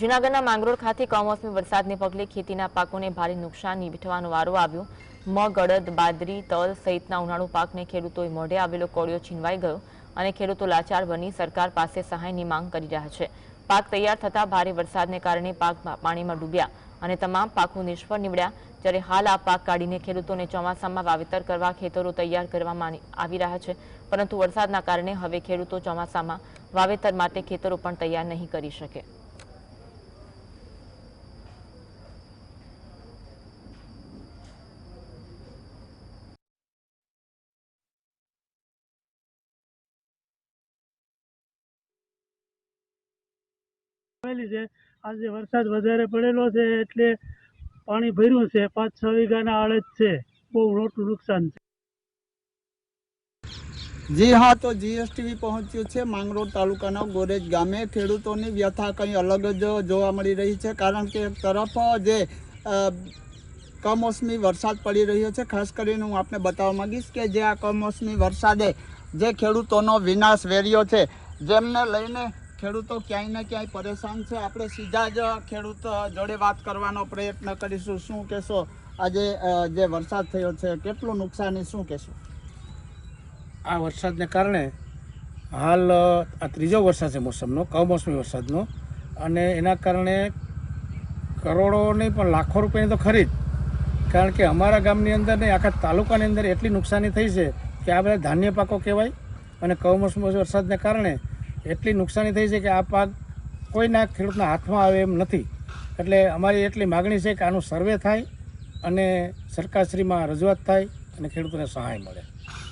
જૂનાગઢના માંગરોળ ખાતે કમોસમી વરસાદને પગલે ખેતીના પાકોને ભારે નુકસાન વેઠવાનો વારો આવ્યો. મગ અડદ બાદરી, તલ સહિતના ઉનાળુ પાકને ખેડૂતોએ મોઢે આવેલો કોળિયો છીનવાઈ ગયો અને ખેડૂતો લાચાર બની સરકાર પાસે સહાયની માંગ કરી રહ્યા છે. પાક તૈયાર થતા ભારે વરસાદને કારણે પાક પાણીમાં ડૂબ્યા અને તમામ પાકો નિષ્ફળ નીવડ્યા. જ્યારે હાલ આ પાક કાઢીને ખેડૂતોને ચોમાસામાં વાવેતર કરવા ખેતરો તૈયાર કરવામાં આવી રહ્યા છે. પરંતુ વરસાદના કારણે હવે ખેડૂતો ચોમાસામાં વાવેતર માટે ખેતરો પણ તૈયાર નહીં કરી શકે. આવેલી છે. આજે વરસાદ વધારે પડેલો છે એટલે પાણી ભર્યું છે. પાંચ છ વીઘાના આડત છે. બહુ મોટું નુકસાન છે. જી હા, તો જીએસટીવી પહોંચ્યું છે માંગરોળ તાલુકાના ગોરેજ ગામે. ખેડૂતોની વ્યથા કંઈ અલગ જ જોવા મળી રહી છે કારણ કે એક તરફ જે કમોસમી વરસાદ પડી રહ્યો છે. ખાસ કરીને હું આપને બતાવવા માંગીશ કે જે આ કમોસમી વરસાદે જે ખેડૂતોનો વિનાશ વેર્યો છે, જેમને લઈને ખેડૂતો ક્યાંય ને ક્યાંય પરેશાન છે. આપણે સીધા જ ખેડૂત જોડે વાત કરવાનો પ્રયત્ન કરીશું. શું કહેશો? આજે જે વરસાદ થયો છે, કેટલું નુકસાની શું કહેશો? આ વરસાદને કારણે હાલ આ ત્રીજો વરસાદ છે મોસમનો, કમોસમી વરસાદનો. અને એના કારણે કરોડો નહીં, પણ લાખો રૂપિયાની તો ખરી કારણ કે અમારા ગામની અંદર ને આખા તાલુકાની અંદર એટલી નુકસાની થઈ છે કે આ બધા ધાન્ય પાકો કહેવાય. અને કમોસમી વરસાદને કારણે એટલી નુકસાની થઈ છે કે આ પાક કોઈના ખેડૂતના હાથમાં આવે એમ નથી. એટલે અમારી એટલી માગણી છે કે આનું સર્વે થાય અને સરકારશ્રીમાં રજૂઆત થાય અને ખેડૂતોને સહાય મળે.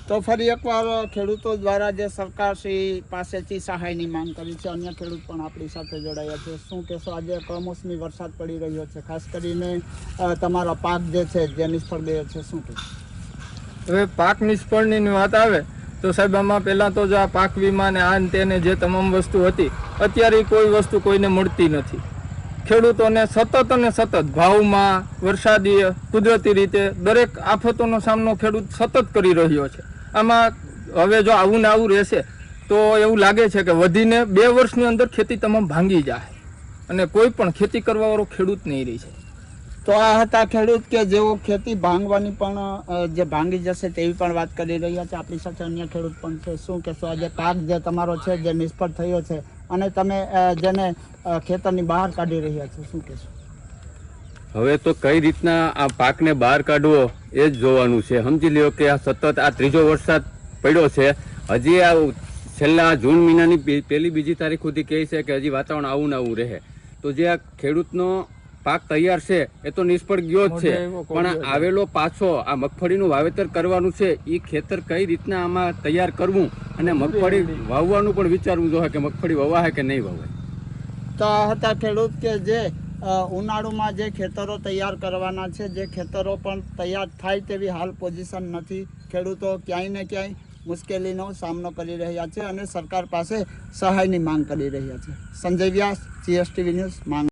તો ફરી એકવાર ખેડૂતો દ્વારા જે સરકારશ્રી પાસેથી સહાયની માંગ કરી છે અન્ય ખેડૂત પણ આપણી સાથે જોડાયા છે. શું કહેશો? આજે કમોસમી વરસાદ પડી રહ્યો છે. ખાસ કરીને તમારો પાક જે છે જે નિષ્ફળ ગયો છે શું કહેશો? હવે પાક નિષ્ફળની વાત આવે તો સાહેબ, આમાં પહેલાં તો જો આ પાક વીમા ને આ તેને જે તમામ વસ્તુ હતી, અત્યારે કોઈ વસ્તુ કોઈને મળતી નથી. ખેડૂતોને સતત અને સતત ભાવમાં વરસાદી કુદરતી રીતે દરેક આફતોનો સામનો ખેડૂત સતત કરી રહ્યો છે. આમાં હવે જો આવું ને આવું રહેશે, તો એવું લાગે છે કે વધીને બે વર્ષની અંદર ખેતી તમામ ભાંગી જાય. અને કોઈ પણ ખેતી કરવાવાળો ખેડૂત નહીં રહી છે તો આ હતા ખેડૂત કે જેઓ ખેતી ભાંગવાની પણ જે ભાંગી જશે તેવી પણ વાત કરી રહ્યા છે. આપણી સાથે અન્ય ખેડૂત પણ છે. શું કહેશો? આજે પાક જે તમારો છે, જે નિષ્ફળ થયો છે અને તમે જેને ખેતરની બહાર કાઢી રહ્યા છો, શું કહેશો? હવે તો કઈ રીતના આ પાકને બહાર કાઢવો એ જ જોવાનું છે. સમજી લ્યો કે આ સતત આ ત્રીજો વરસાદ પડ્યો છે. હજી આ છેલ્લા જૂન મહિનાની પહેલી બીજી તારીખ સુધી કહે છે કે હજી વાતાવરણ આવું ને આવું રહે. તો જે આ ખેડૂતનો પાક તૈયાર છે એ તો નિષ્ફળ ગયો જ છે. પણ આવેલો પાછો આ મગફળીનું વાવેતર કરવાનું છે એ ખેતર કઈ રીતના આમાં તૈયાર કરવું અને મગફળી વાવવાનું પણ વિચારવું જોઈએ કે મગફળી વવાય કે નહીં વવાય. તો હતા ખેડૂત કે જે ઉનાળુમાં જે ખેતરો તૈયાર કરવાના છે જે ખેતરો પણ તૈયાર થાય તેવી હાલ પોઝિશન નથી. ખેડૂતો ક્યાંય ને ક્યાંય મુશ્કેલીનો સામનો કરી રહ્યા છે અને સરકાર પાસે સહાયની માંગ કરી રહ્યા છે. સંજય વ્યાસ જીએસટીવી ન્યૂઝ માંગ